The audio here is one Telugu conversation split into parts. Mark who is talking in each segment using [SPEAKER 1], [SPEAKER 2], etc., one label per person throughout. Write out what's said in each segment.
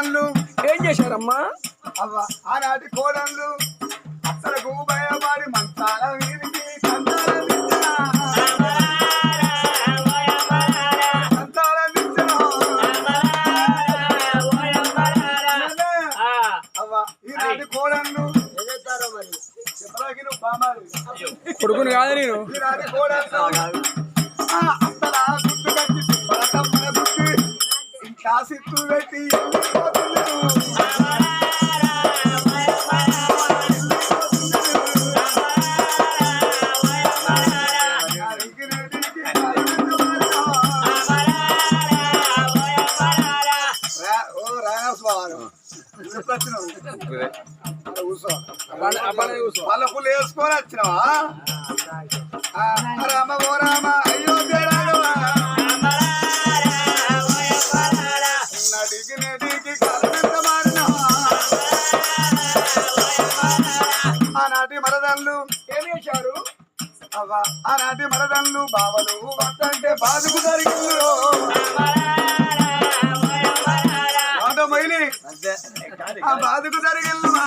[SPEAKER 1] కోడన్లు.
[SPEAKER 2] ఏం చేశారమ్మా?
[SPEAKER 1] అవ్వ ఆనాటి కోడన్లు. అసలకు భయపడి మంచాల కోడన్లు.
[SPEAKER 2] కొడుకుని కాదు నేను.
[SPEAKER 1] ఈనాటి కోడన్లు. పెట్టి వాళ్ళ పుల్లు వేసుకొని వచ్చినావా? రామ ఓ రామ అయ్యో ఆనాటి మరదళ్ళు
[SPEAKER 2] ఏం చేశారు?
[SPEAKER 1] అవ్వ ఆనాటి మరదళ్ళు బావలు వద్దంటే బాధకు జరిగిందో ఆ బాధకు జరిగిందా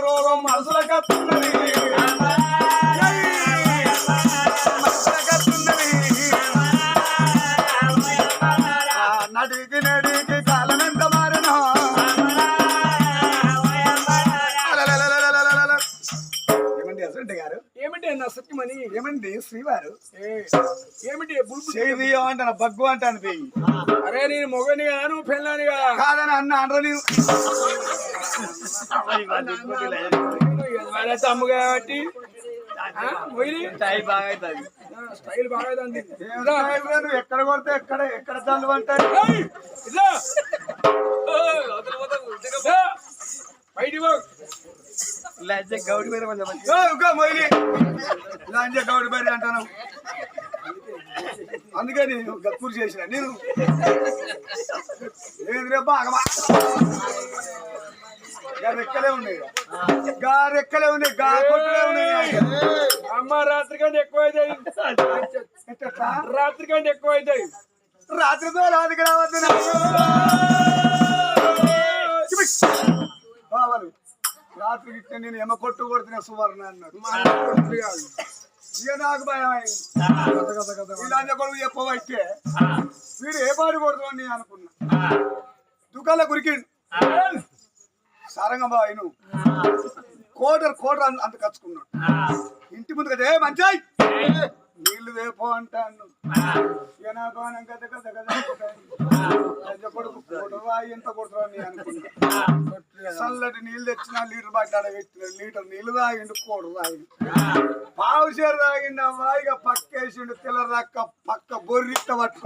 [SPEAKER 1] రోగం
[SPEAKER 2] మనసుల
[SPEAKER 1] కత్తున్న శ్రీవారు.
[SPEAKER 2] ఏమిటి
[SPEAKER 1] చేయి అంటాను బగ్గు అంటాను పెయ్యి
[SPEAKER 2] అరే నేను మొగని కదా నువ్వు పెళ్ళాని కదా
[SPEAKER 1] కాదని అన్న అంటారు నేను.
[SPEAKER 2] తమ్ము కాబట్టి స్టైల్ బాగా ఉంది
[SPEAKER 1] ఏం స్టైల్ రా నువ్వు ఎక్కడ కొడితే ఎక్కడ ఎక్కడ చల్లు అంటారు
[SPEAKER 2] ఏయ్, ఇట్లా. బయటికి పో.
[SPEAKER 1] మొయిలి లాంజ గౌడి బరి అంటాను అందుకే నేను గప్పూరు చేసిన నేను ఏంద్రే బాగా రెక్కలే ఉన్నాయి గా రెక్కలే ఉన్నాయి గా కొట్టులే ఉన్నాయి
[SPEAKER 2] అమ్మ రాత్రి కంటే ఎక్కువ అవుతాయి? రాత్రి కంటే ఎక్కువ అవుతాయి
[SPEAKER 1] రాత్రితో రాత్రికి రావద్దు బావాలు రాత్రికి ఇట్లా నేను ఎమ కొట్టు కొడుతున్నా సువర్ణ అన్నాడు. ఇక నాకు భయం అయింది. కొడుకు చెప్పబట్టే వీడు ఏ పాడు కొడుతుంది నేను అనుకున్నా. దుకాణంలో కురికిండు సారంగ బాయ్ నువ్వు కోటర్ కోటర్ అంత కచ్చుకున్నాడు. ఇంటి ముందు కదా ఏ. మంచాయ్ నీళ్ళు వేపో అంటాను. జనాభానం కథ కథ కథ ఇంత కొడుకు కొడురా ఎంత అని చల్లటి నీళ్ళు తెచ్చిన లీటర్ పట్టాడ పెట్టిన లీటర్ నీళ్ళు తాగిండు కోడు తాగిండు. పావు చేరు తాగిండు అవ్వా ఇక పక్కేసిండు తెల్ల రక్క పక్క బొర్రిట్ట పట్టు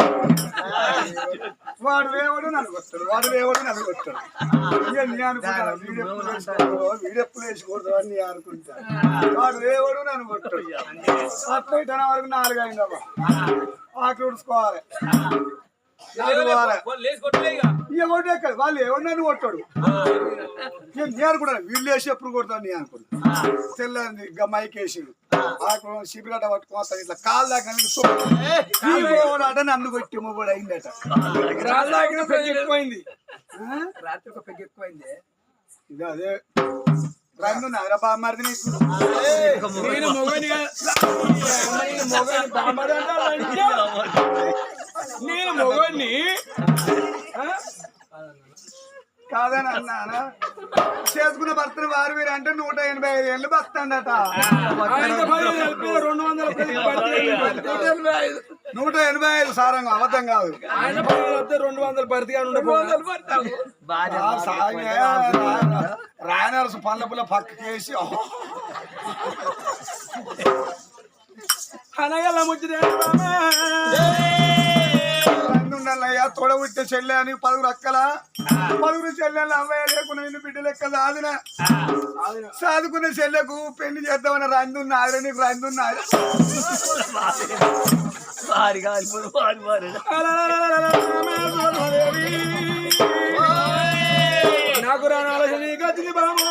[SPEAKER 1] వాడు వేవడు నన్ను కొట్టాడు. వాడు వేవడు నన్ను కొట్టాడు. ఇక నేను అనుకుంటాను వీడెప్పుడు వేసుకోడు వీడెప్పుడు అని అనుకుంటాను వాడు వేవడు నన్ను కొట్టాడు. అట్లా వరకు నాలుగు అయిందమ్మా ఆకలి ఉడుచుకోవాలి ఎక్కడ వాళ్ళు నన్ను కొట్టాడు. నేను నేను అనుకున్నాను వీళ్ళు వేసి ఎప్పుడు కొడతాను నేను ఇక మైక్ వేసిండు. ఆకు శిబిరాట పట్టుకోస్తాను ఇట్లా కాలు దాకా అట నన్ను కొట్టి కూడా అయిందట.
[SPEAKER 2] తాగిన పెద్ద ఎక్కువైంది? రాత్రి ఒక పెద్ద ఎక్కువైంది.
[SPEAKER 1] ఇది అదే. రంగు నగర బామ్మారిది నీకు
[SPEAKER 2] నేను మొగని నేను మొగని
[SPEAKER 1] కాదని అన్నా చేసుకున్న భర్త వారు మీరు అంటే నూట ఎనభై ఐదు ఏళ్ళు బతుండట
[SPEAKER 2] నూట ఎనభై ఐదు
[SPEAKER 1] సారంగం అబద్ధం కాదు.
[SPEAKER 2] రెండు వందల
[SPEAKER 1] రాయనరసు పండ్ల పుల్ల పక్కకేసి
[SPEAKER 2] అనగల ముచ్చిన
[SPEAKER 1] ఉండాలయ్యా తొడబుట్టే చెల్లె అని పలువురు అక్కల. పలువురు చెల్లెలు అమ్మాయి లేకుండా నిన్ను బిడ్డ లెక్క సాధిన? సాదుకున్న చెల్లెకు పెళ్ళి చేద్దామని రందున్న ఆవిడ నీకు రందున్న
[SPEAKER 2] నాకు రానాలని గతికి బాము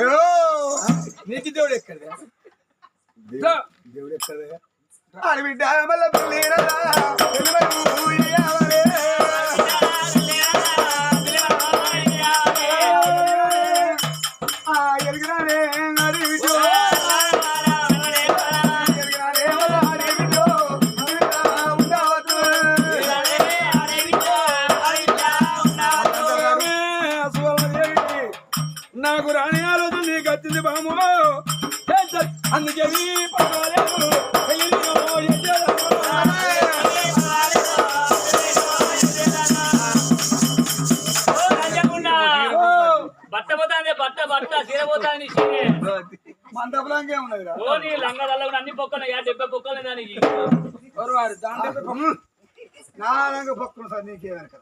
[SPEAKER 1] ఏయో!
[SPEAKER 2] నీకు దేవుడు ఎక్కడ దాంట్లో
[SPEAKER 1] నా రంగు పక్కన సార్ నీకేమనక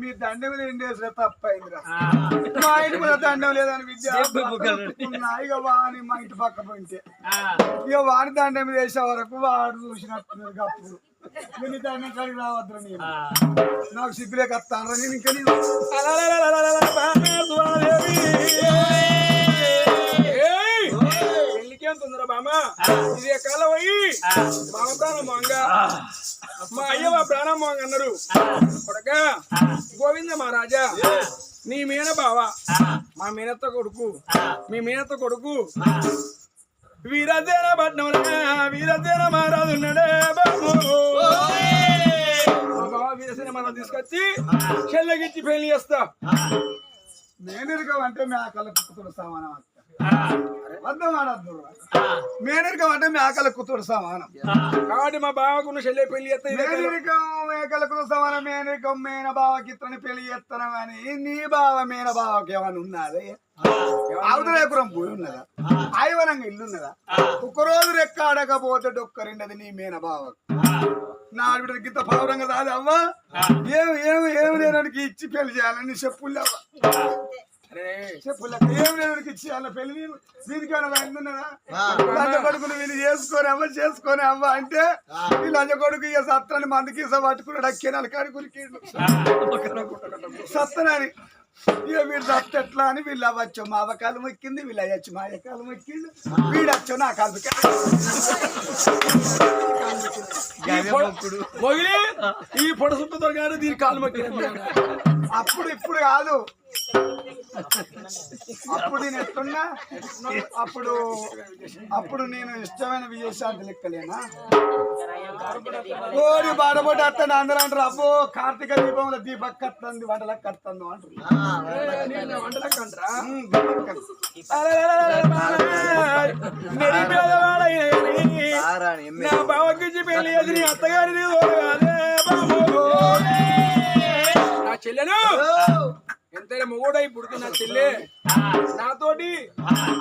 [SPEAKER 1] మీ దండం మీద ఎండేసిన తప్పైందిరా.
[SPEAKER 3] ఆ,
[SPEAKER 1] మా ఇంటి మీద దండం లేదని విద్య వాని మా ఇంటి పక్క పోయింటే.
[SPEAKER 3] ఆ,
[SPEAKER 1] ఇక వాడి దండం మీద వేసే వరకు వాడు చూసినట్టున్నారు అప్పుడు నేను దండం కాడికి రావద్దురా నేను. నాకు సిగ్గులేక వస్తాను నేను ఇంకా నేను.
[SPEAKER 2] ఇది ఎక్కాల పోయి మామ మంగ. మా అయ్య మా ప్రాణం మంగ అన్నారు. కొడక? గోవింద మహారాజా నీ మీన బావ మా మీనత్త కొడుకు మీ మీనత్త కొడుకు వీరసేన పట్నం వీరసేన మహారాజు ఉన్నాడే బాబు. మా బావ వీరసేన మహారాజు తీసుకొచ్చి చెల్లెగిచ్చి పెళ్ళి చేస్తా.
[SPEAKER 1] మేనరికం అంటే మేకల కుతుడు సమానం మేనరికం అంటే మేకల కుతుడు సమానం
[SPEAKER 2] కాబట్టి మా బావకున్న చెల్లె పెళ్ళి.
[SPEAKER 1] మేనరికం మేకలకు సమానం మేనరికం మేన బావకి ఇతని పెళ్ళి చేస్తాను కానీ నీ బావ మేన బావకి ఏమైనా ఉన్నదే అవతలేపురం పోయి ఉన్నదా ఐవరంగా ఇల్లు ఉన్నదా ఒక్కరోజు రెక్క ఆడకపోతే డొక్కరిండది నీ మేన బావ నా ఆవిడ గిత్త పౌరంగా రాదు అవ్వా ఏమి ఏమి ఏమి లేనానికి ఇచ్చి పెళ్ళి చేయాలని చెప్పులేవా
[SPEAKER 2] అరే
[SPEAKER 1] ఇచ్చి అలా పెళ్ళి నేను కొడుకును వీళ్ళు చేసుకొని అవ్వ చేసుకొని అవ్వ అంటే ఈ లంజ కొడుకు ఇక సత్రాన్ని మందికి ఇస పట్టుకున్నాడు అక్కేనాలు కాడి కురికిండు. సత్తనని. ఇక వీడు సత్త ఎట్లా అని వీళ్ళు అవ్వచ్చు మా అవ్వకాలు మొక్కింది వీళ్ళు అయ్యొచ్చు మా అయ్యకాలు మొక్కిండు వీడచ్చు నా కాలు
[SPEAKER 2] మొగిలి ఈ దీని కాలు
[SPEAKER 1] అప్పుడు ఇప్పుడు కాదు. అప్పుడు నేను ఎట్లున్నా అప్పుడు అప్పుడు నేను ఇష్టమైన విజయశాంతి లెక్కలేనా ఓడి బాడబడి అత్తని అందరూ అంటారు అబ్బో కార్తీక దీపంలో దీపక్ కత్తంది వంటలకు కత్తందు అంటారు
[SPEAKER 2] వంటలకు అంటారా. నా బావకి పెళ్ళి నీ. నా చెల్లెను ఎంతైనా మొగుడై పుడుతున్న చెల్లె. నాతోటి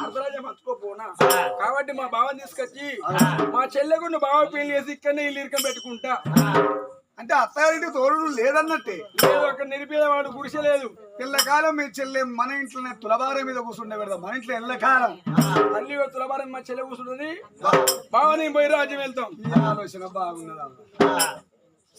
[SPEAKER 2] అర్ధరాజ్యం మర్చుకోపోనా కాబట్టి మా బావని తీసుకొచ్చి మా చెల్లెకు నువ్వు బావ పెళ్ళి చేసి ఇక్కడనే ఇల్లు ఇరకం పెట్టుకుంటా.
[SPEAKER 1] అంటే అత్తగారింటి తోడు లేదన్నట్టే.
[SPEAKER 2] లేదు అక్కడ నిలిపేవాడు గుడిసె లేదు.
[SPEAKER 1] పిల్లకాలం మీ చెల్లె మన ఇంట్లోనే తులబార మీద కూర్చుండే పెడదాం. మన ఇంట్లో ఎల్లకాలం.
[SPEAKER 2] తల్లి తులబారం మా చెల్లె కూర్చుంటుంది. బావని పోయి రాజ్యం వెళ్తాం.
[SPEAKER 1] ఈ ఆలోచన బాగున్నదా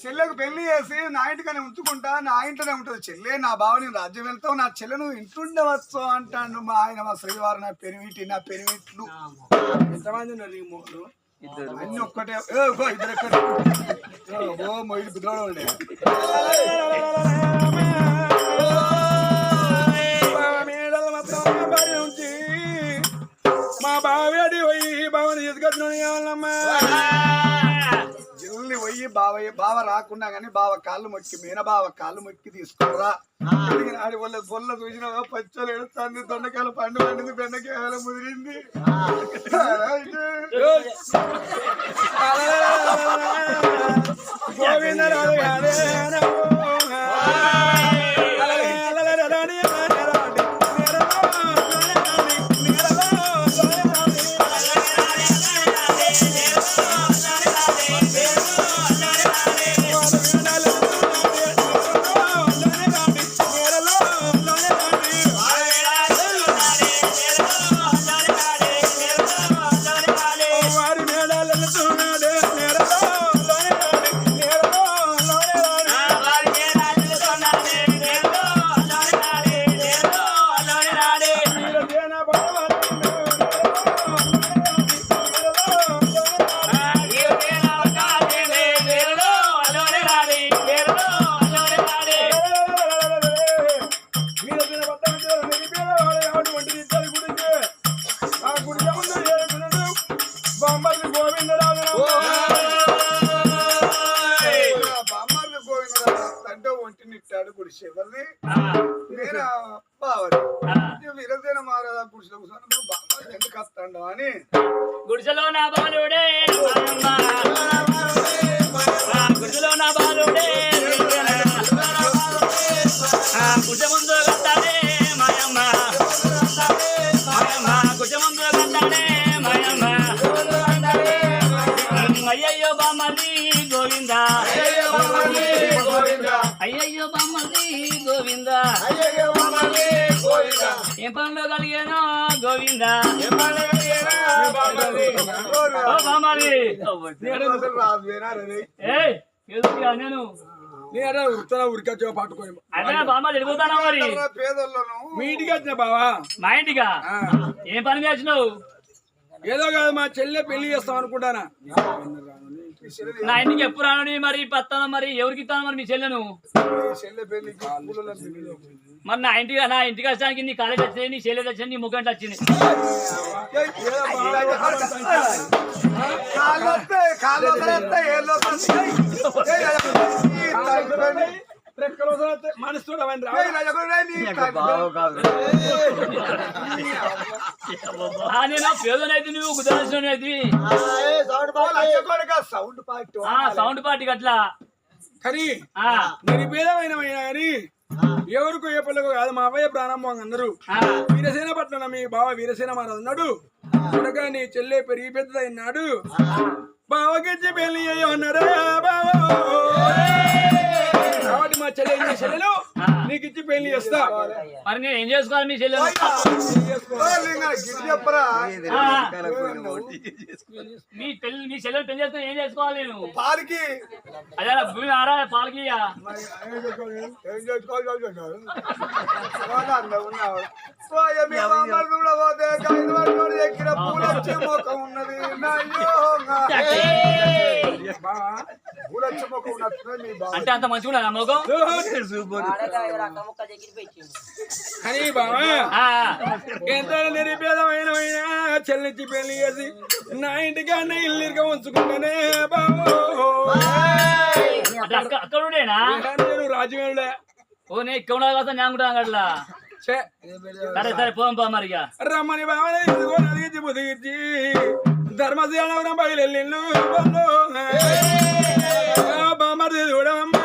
[SPEAKER 1] చెల్లెకు పెళ్ళి చేసి నా ఇంటికనే ఉంచుకుంటా నా ఇంట్లోనే ఉంటది. చెల్లె నా బావని రాజ్యం వెళ్తావు నా చెల్లె నువ్వు ఇంటుండవచ్చు అంటాను మా ఆయన మా శ్రీవారు నా పెరివిటి నా పెరివిట్లు
[SPEAKER 2] ఎంతమంది ఉన్నారు ఈ మూడు
[SPEAKER 1] అన్ని ఒక్కటే. ఇద్దరు ఓ మొయిలు
[SPEAKER 2] బావ బరి నుంచి మా బావేడి పోయి బావని తీసుకొచ్చిన కావాలమ్మా
[SPEAKER 1] పోయి బావ బావ రాకున్నా గానీ బావ కాళ్ళు మొక్కి మీన బావ కాళ్ళు మొక్కి తీసుకురా. ఆడి బొల్ల చూసిన పచ్చలు ఎడుతుంది దొండకాయలు పండు పండింది బెండకాయలు ముదిరింది.
[SPEAKER 2] రాధే 誰だ? వీరసేన
[SPEAKER 1] గుడిసెలో కూర్చొని ఎందుకు వస్తాడు అని
[SPEAKER 3] గుడిసెలో నా బాలుడే గుడిసెలో నా బాలుడే. గుడిసెలో ఏం పనులు కలిగానో గోవింద? నేను
[SPEAKER 2] నేను? ఉత్తర ఉరికొచ్చా పట్టుకొని
[SPEAKER 3] అదే బామ్మ వెళ్ళిపోతానా మరి?
[SPEAKER 2] మీ ఇంటికి వచ్చిన బావా?
[SPEAKER 3] మా ఏం పని చేసినావు
[SPEAKER 2] ఏదో కాదు మా చెల్లె పెళ్ళి చేస్తాం అనుకుంటానా?
[SPEAKER 3] నా ఇంటికి ఎప్పుడు రాను మరి పత్తాను మరి ఎవరికి ఇస్తాను మరి మీ చెల్లెను మరి నా ఇంటికి నా ఇంటికి వచ్చడానికి నీ కాలేజ్ వచ్చింది నీ చెల్లెది వచ్చింది నీ ముఖం వచ్చింది
[SPEAKER 1] కాళ్ళు
[SPEAKER 2] రెక్కలు మనసు
[SPEAKER 3] పేదనైతే నువ్వు
[SPEAKER 1] సౌండ్ పార్టీ.
[SPEAKER 3] ఆ సౌండ్ పార్టీ అట్లా
[SPEAKER 2] కానీ
[SPEAKER 3] ఆ.
[SPEAKER 2] నిరుపేదమైన కానీ ఎవరికో ఏ కాదు మా అవ్వయ్య ప్రాణం అందరూ.
[SPEAKER 3] ఆ.
[SPEAKER 2] వీరసేన పట్ల మీ బావ వీరసేన మహారాజు ఉన్నాడు. కొడుక నీ చెల్లె పెరిగి పెద్దదైనాడు. బావకిచ్చి పెళ్ళి అయ్యి ఉన్నారా బావ? కాబట్టి మా చెల్లె ఏం చెల్లెలు నీకు ఇచ్చి పెళ్ళి చేస్తా.
[SPEAKER 3] మరి నేను ఏం చేసుకోవాలి మీ ఆ, మీ పెళ్ళి మీ చెల్లెలు పెళ్ళి ఏం చేసుకోవాలి నేను?
[SPEAKER 1] పాలకి.
[SPEAKER 3] అదే భూమి ఆరా పాలకి
[SPEAKER 1] ఎక్కిన ఉన్నది.
[SPEAKER 3] అంటే అంత మంచిగా ముఖం
[SPEAKER 2] అని బావా
[SPEAKER 3] ఆ,
[SPEAKER 2] ఎంత నిరుపేదమైన చెల్లించి పెళ్ళి చేసి నా ఇంటికి అన్న ఇల్లు ఉంచుకుంటానే బావో
[SPEAKER 3] అంటే అక్క అక్కడ ఉండేనా
[SPEAKER 2] నేను రాజమేళ
[SPEAKER 3] ఓ నేను ఇక్కడ ఉన్నా కదా నేను కూడా అట్లా
[SPEAKER 2] చే
[SPEAKER 3] సరే సరే పోం పో మరి
[SPEAKER 2] రమ్మని ఇదిగో నదిగిచ్చి ముదిగిచ్చి ధర్మశాల బయలు బామర్ది చూడమ్మా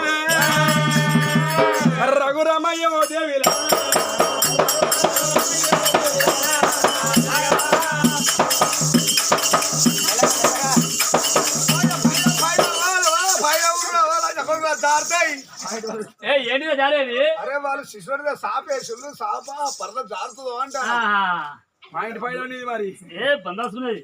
[SPEAKER 3] జారేది
[SPEAKER 1] అరే వాళ్ళు శిశువుడిగా సాపేసులు సాప పరద జారుతుందో అంట.
[SPEAKER 3] ఆ,
[SPEAKER 2] మా ఇంటి పైన ఉన్నది మరి.
[SPEAKER 3] ఏ బందాసున్నది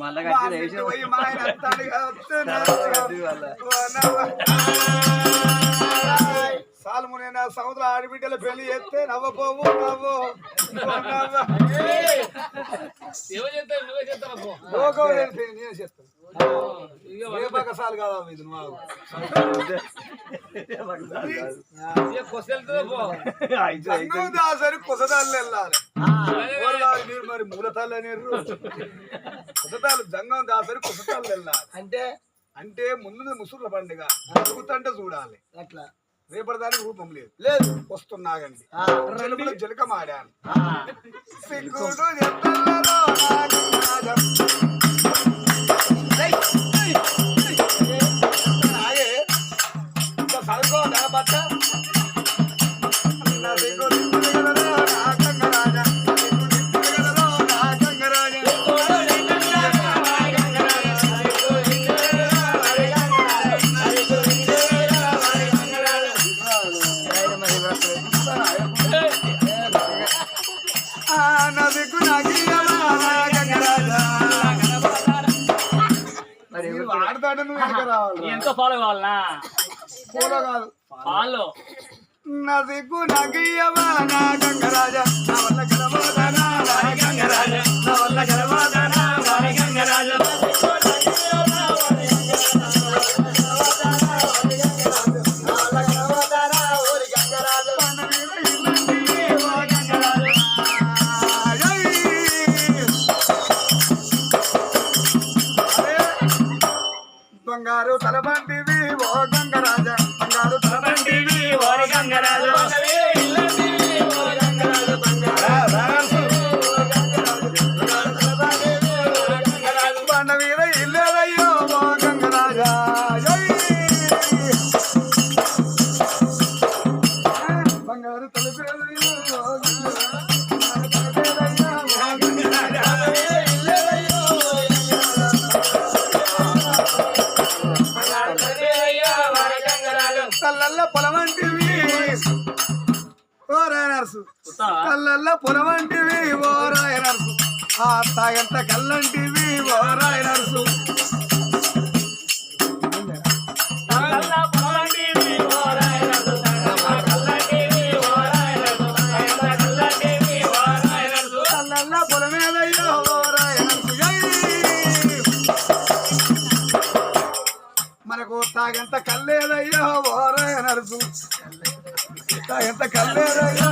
[SPEAKER 4] మళ్ళా
[SPEAKER 1] మా ఇంటికి పోయి మా ఆయన వస్తాడు కదా, వస్తున్నాడు. ఓ అన్నవ్వ. సాల్ము నేను సముద్ర ఆడిబిడ్డల పెళ్ళి చేస్తే నవ్వపోవు నవ్వు. నేనే చేస్తాను. ఏ కాదా ఇది నువ్వు.
[SPEAKER 3] ఏ కొసలుతుందో పో.
[SPEAKER 1] సంఘం దాసరి కుసదాలు వెళ్ళాలి. మీరు మరి మూలతాళ్ళు అనేరు. కుసతాలు జంగం దాసరి కుసతాళ్ళు వెళ్ళాలి.
[SPEAKER 4] అంటే?
[SPEAKER 1] అంటే ముందు ముసుర్ల పండుగ. జరుగుతుంటే చూడాలి.
[SPEAKER 4] అట్లా.
[SPEAKER 1] రేపటి దానికి రూపం లేదు
[SPEAKER 4] లేదు
[SPEAKER 1] వస్తున్నాగండి జలుబులో జలక మాడాను సిగ్గుడు చదువుకో. నా బంగారు తలబంటివి ఓ గంగరాజ బంగారు తలబంటివి ఓ గంగరాజ. ఆ తాగంత కళ్ళంటివి ఓ రాయనర్సు కళ్ళల్ల పొలమేదయ్యో ఓ రాయనర్సు ఏయ్! మనకు తాగంత కల్లేదయ్యో ఓ తాగంత కల్లేదయ్యో.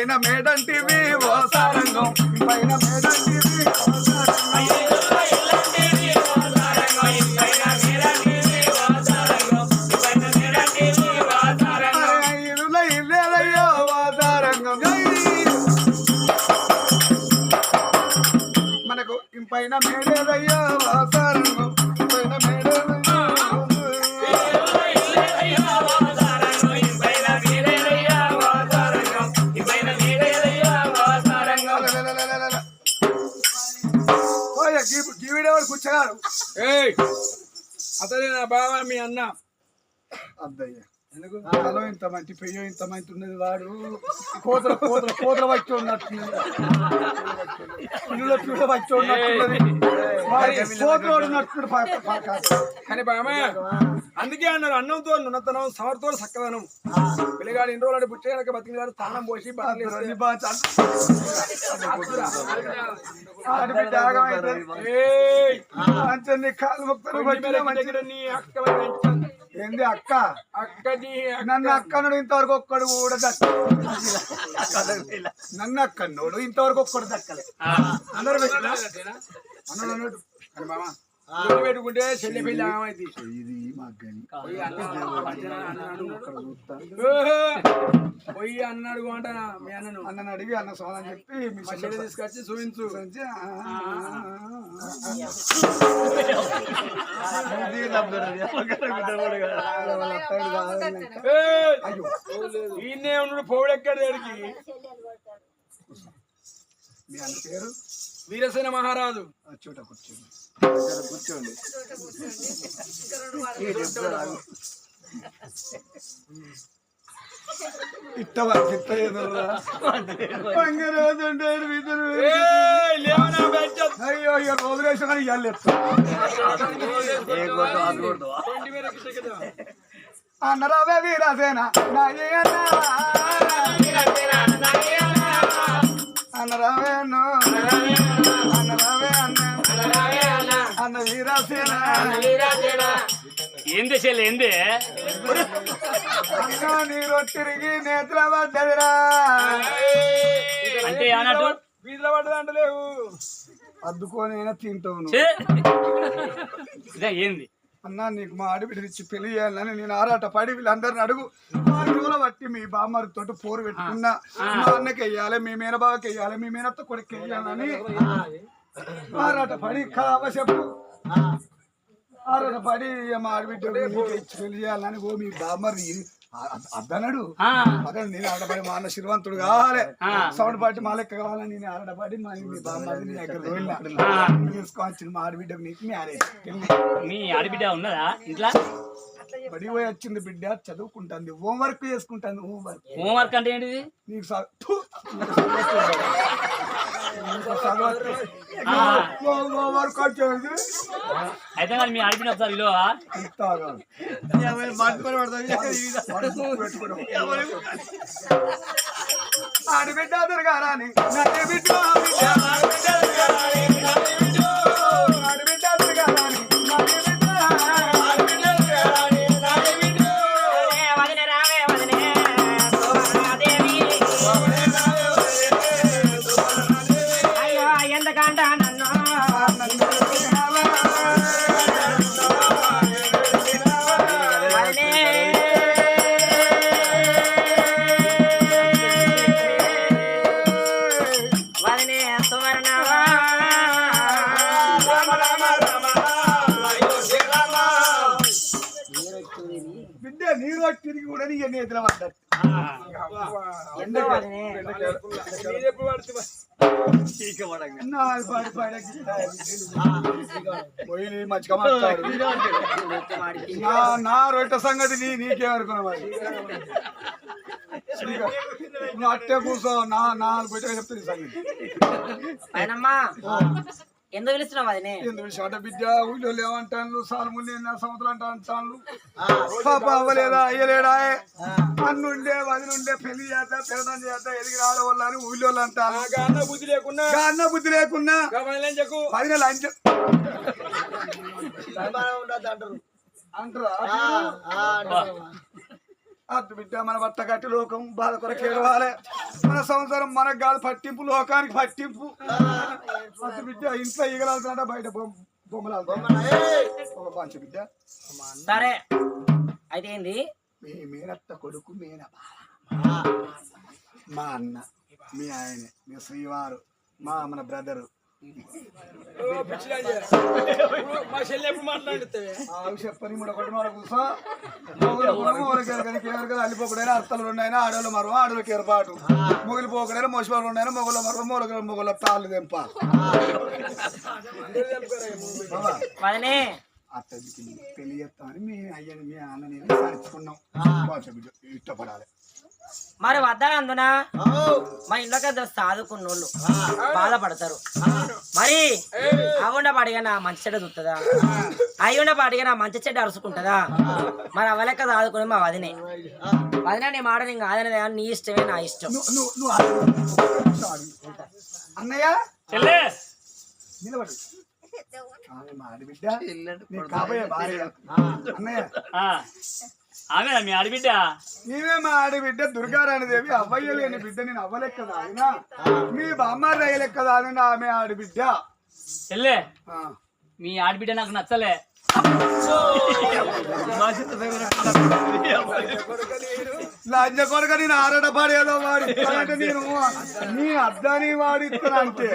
[SPEAKER 2] cair na merda బావ మీ అన్న.
[SPEAKER 1] అద్దయ్య. ఎందుకు? తలో ఇంత మంచి పెయ్యో ఇంత మంచి ఉన్నది వాడు. కోతల కోతల కోతల వచ్చి ఉన్నట్టున్నది పిల్లల వచ్చి ఉన్నట్టున్నది వాడి కోతలు ఉన్నట్టు
[SPEAKER 2] కానీ బామ అందుకే అన్నారు అన్నంతో నున్నతనం సమర్థతో చక్కదనం పిల్లగాడు ఇన్ని రోజులు బుచ్చగాక బతికినాడు తాళం పోసి బట్టలు వేస్తే ఏయ్!
[SPEAKER 1] కాలు మొక్కలు
[SPEAKER 2] నీ.
[SPEAKER 1] ఏంది అక్క?
[SPEAKER 2] అక్కది అక్క.
[SPEAKER 1] నన్ను అక్కనుడు ఇంతవరకు ఒక్కడు కూడా దక్క నన్ను అక్కన్నోడు ఇంతవరకు ఒక్కడు దక్కలే. అందరూ అన్నాడు అన్నాడు.
[SPEAKER 2] బామ ఇల్లు పెట్టుకుంటే చెల్లి పెళ్ళి ఆమైంది
[SPEAKER 1] ఇది మాకు
[SPEAKER 2] పోయి అన్నాడు. అంటానా మీ అన్నను.
[SPEAKER 1] అన్నని అడిగి అన్న సోదని చెప్పి మీ
[SPEAKER 2] చెల్లి తీసుకొచ్చి చూపించు. ఈయనే ఉన్నాడు పోవుడు ఎక్కడ దగ్గరికి
[SPEAKER 1] మీ అన్న పేరు?
[SPEAKER 2] వీరసేన మహారాజు.
[SPEAKER 1] చోట కూర్చోండి కూర్చోండి. ఇట్ట ఇట్ట. అయ్యో ఇక రోజు వేసిన కానీ
[SPEAKER 2] కిటకిట.
[SPEAKER 1] అన్నరావే వీరసేన అన్నరావే అన్నో. అన్నరావే అన్న.
[SPEAKER 3] ఏంది చెల్లి ఏంది?
[SPEAKER 1] అన్న నీరు తిరిగి పడ్డదిరా.
[SPEAKER 3] అంటే అన్నట్టు
[SPEAKER 2] వీధిలో పడ్డది అంటలేవు
[SPEAKER 1] అద్దుకొని అయినా తింటావు!
[SPEAKER 3] ఇదే ఏంది?
[SPEAKER 1] అన్నా నీకు మా ఆడబిడ్డ ఇచ్చి పెళ్ళి చేయాలని నేను ఆరాట పడి వీళ్ళందరిని అడుగు. వారి రోజుల బట్టి మీ బామ్మారితో పోరు పెట్టుకున్నా. మా అన్నకి వెయ్యాలి మీ మేనబావకి వెయ్యాలి మీ మేనత్త కొడుకు వెయ్యాలని ఆరాట పడి చెప్పు ఆరాట పడి మా ఆడబిడ్డ పెళ్ళి చేయాలని ఓ మీ బామ్మరి అద్దనడు. అదే నేను ఆడపడి మా అన్న శ్రీవంతుడు కావాలి. సౌండ్ పాటి మా లెక్క కావాలని నేను ఆడపడి మా మీ బామ్మది మా ఆడబిడ్డకు నీకు మ్యారేజ్
[SPEAKER 3] మీ ఆడబిడ్డ ఉన్నదా ఇంట్లో?
[SPEAKER 1] బడి పోయి వచ్చింది బిడ్డ చదువుకుంటుంది హోంవర్క్ చేసుకుంటుంది హోంవర్క్
[SPEAKER 3] హోంవర్క్ అంటే ఏంటిది?
[SPEAKER 1] నీకు
[SPEAKER 3] అయితే కానీ మీ ఆడబిడ్డ ఒకసారి విలువ
[SPEAKER 1] ఇస్తారు. ఆడబిడ్డ బిడ్డ. కూడా నీ
[SPEAKER 2] నీది ఎప్పుడు పడుతుంది
[SPEAKER 1] నా రొట్టె సంగతి నీ నీకేమనుకున్నా మరి? నువ్వు అట్టే కూర్చో నా నా పెట్టే చెప్తుంది సంగతి.
[SPEAKER 4] ఎందుకు పిలుస్తున్నావు వదినే
[SPEAKER 1] ఎందుకు షాట బిడ్డ ఊళ్ళో ఏమంటాను సాలు ముందు నా సంవత్సరాలు అంటాను పాప అవ్వలేదా అయ్యలేడా? అన్నుండే వదినుండే పెళ్ళి చేస్తా పెరడం చేస్తా ఎదిగి రావడం వల్ల అని ఊళ్ళో అంటాను
[SPEAKER 2] అన్న బుద్ధి లేకున్నా.
[SPEAKER 1] అన్న బుద్ధి లేకున్నా?
[SPEAKER 2] చెప్పు?
[SPEAKER 1] పదిన లంచ్. అంటారా. అటు బిడ్డ మన బట్ట కట్టి లోకం బాధ కొరకు ఏడవాలి. మన సంవత్సరం మనకు కాదు పట్టింపు లోకానికి పట్టింపు. అటు బిడ్డ ఇంట్లో ఈగలాడుతుంట బయట బొమ్మ బొమ్మలాడు ఒక పంచ బిడ్డ.
[SPEAKER 4] సరే. అయితే ఏంది?
[SPEAKER 1] మీ మేనత్త కొడుకు మేన మా అన్న మీ ఆయన మీ శ్రీవారు మా మన బ్రదరు.
[SPEAKER 2] మా చెల్లి ఎప్పుడు మాట్లాడుతావే
[SPEAKER 1] ఆ చెప్పని మూడు ఒకటి ఎరగని కేరకలు అల్లిపోకడైనా అర్థాలు ఉన్నాయినా ఆడవాళ్ళు మరవ ఆడవాళ్ళకి ఏర్పాటు మొగులు పోకడైనా మోసవాళ్ళు ఉన్నాయినా మొగుల మరవ మొగల మొగల తాళ్ళు తెంప. అత్తడికి పెళ్ళి చేస్తామని మీ అయ్యని మీ కొంచెం బిడ్డ ఇష్టపడాలి.
[SPEAKER 4] మరి వద్దనందున మా ఇంట్లోకి సాదుకున్నోళ్ళు. బాధపడతారు. మరి అవ్వండ పాడిగా నా మంచి చెడ్డ చూస్తుందా అయ్యుండ పాటిగా నా మంచి చెడ్డ అరుచుకుంటుందా? మరి అవలెక్క సాదుకుని మా వదినే. వదిన నీ మాట నేను కాదనేది నీ ఇష్టమే నా ఇష్టం.
[SPEAKER 1] అన్నయ్య?
[SPEAKER 3] చెల్లె!
[SPEAKER 1] నిలబడు. ఆమె మా ఆడబిడ్డ నీ కాబోయే భార్య. అన్నయ్య.
[SPEAKER 3] ఆ, ఆమె మీ ఆడబిడ్డ?
[SPEAKER 1] నీవే మా ఆడబిడ్డ దుర్గారాణి దేవి అవ్వయ్య లేని బిడ్డ నేను అవ్వలెక్క దాగినా మీ బామ్మారి అయ్యలెక్క దాగిన ఆమె ఆడబిడ్డ.
[SPEAKER 3] చెల్లె. మీ ఆడబిడ్డ నాకు నచ్చలే.
[SPEAKER 1] లంచ కొరక నేను ఆరడ పడేదో వాడు నేను నీ అద్దని వాడు ఇస్తానంటే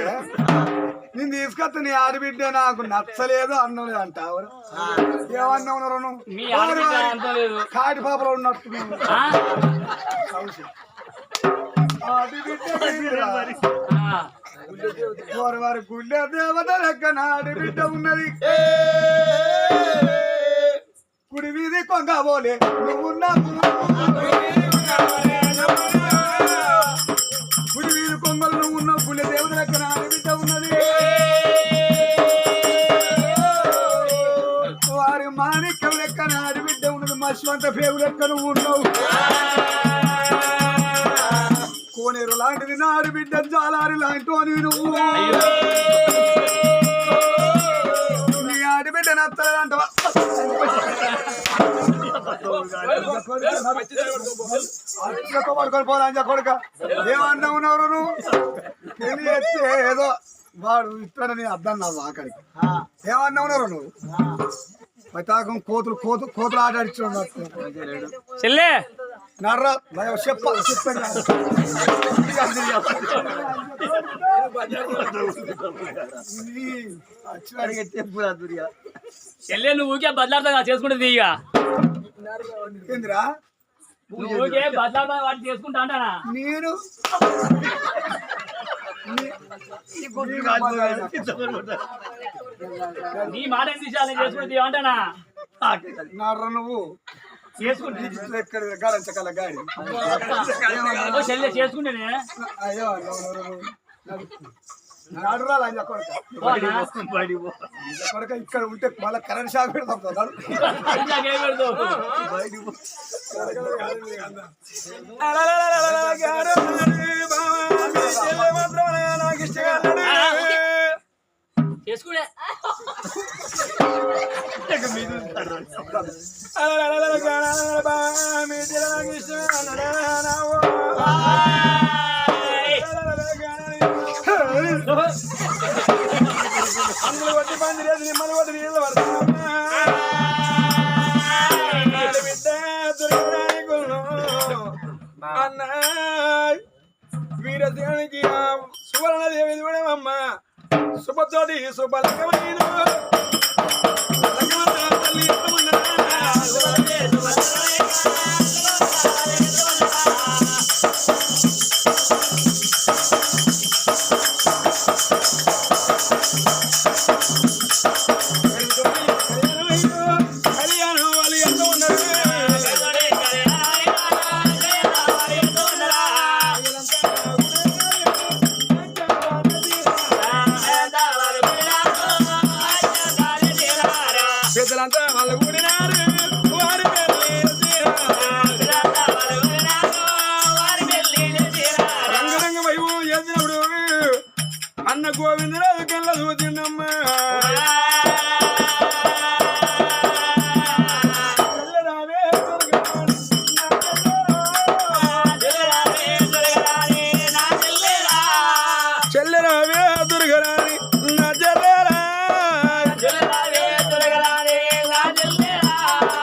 [SPEAKER 1] నేను తీసుకొస్తా నీ ఆడబిడ్డ నాకు నచ్చలేదు అన్నది అంటావు ఏమన్నావు కాటి పాపలో ఉన్నట్టు వారి వారి గుండె దేవత లెక్క నాడి బిడ్డ ఉన్నది? కుడి వీధి కొంగ పోలే నువ్వున్నావు కుడి వీధి కొంగలు నువ్వు ఉన్నావు గుండె దేవత లెక్క నాడి బిడ్డ ఉన్నది? బిడ్డ ఉన్నది పేరు లెక్క నువ్వు ఉన్నావు? కోనేరు లాంటిది నాడి బిడ్డ జాలారి లాంటి నువ్వు. నీ ఆడబిడ్డ నచ్చలేదంటవా పడుకొని పోరా కొడుక. ఏమన్నా ఉన్నారు నువ్వు? ఏదో వాడు ఇస్తాడని అర్థం నాకు అక్కడికి ఏమన్నా ఉన్నారు నువ్వు? పతాకం కోతులు కోతు కోతులు ఆట ఆడిస్తున్నాడు
[SPEAKER 3] చెల్లె!
[SPEAKER 1] నర్ర చెప్ప
[SPEAKER 3] చెల్లె నువ్వు ఊకే బదలాడతా చేసుకుంటుంది ఇక.
[SPEAKER 1] ఏందిరా?
[SPEAKER 3] నువ్వు ఊకే బదలాడతా చేసుకుంటా అంటానా?
[SPEAKER 1] నేను?
[SPEAKER 3] నీ మాట అంటానా
[SPEAKER 1] నర్ర నువ్వు.
[SPEAKER 3] చేసుకుంటేనే.
[SPEAKER 1] అయ్యో కొడక. ఇక్కడ ఉంటే మళ్ళీ కరెంట్ షాక్ పెడతాం?
[SPEAKER 3] చేసుకునే
[SPEAKER 2] అందులో వడ్డీ పంది లేదు నిమ్మలు వడ్డీ నీళ్ళు పడుతున్నా వీరసేనికి సువర్ణ దేవి చూడమమ్మ శుభతోటి శుభలకమైన తల్లి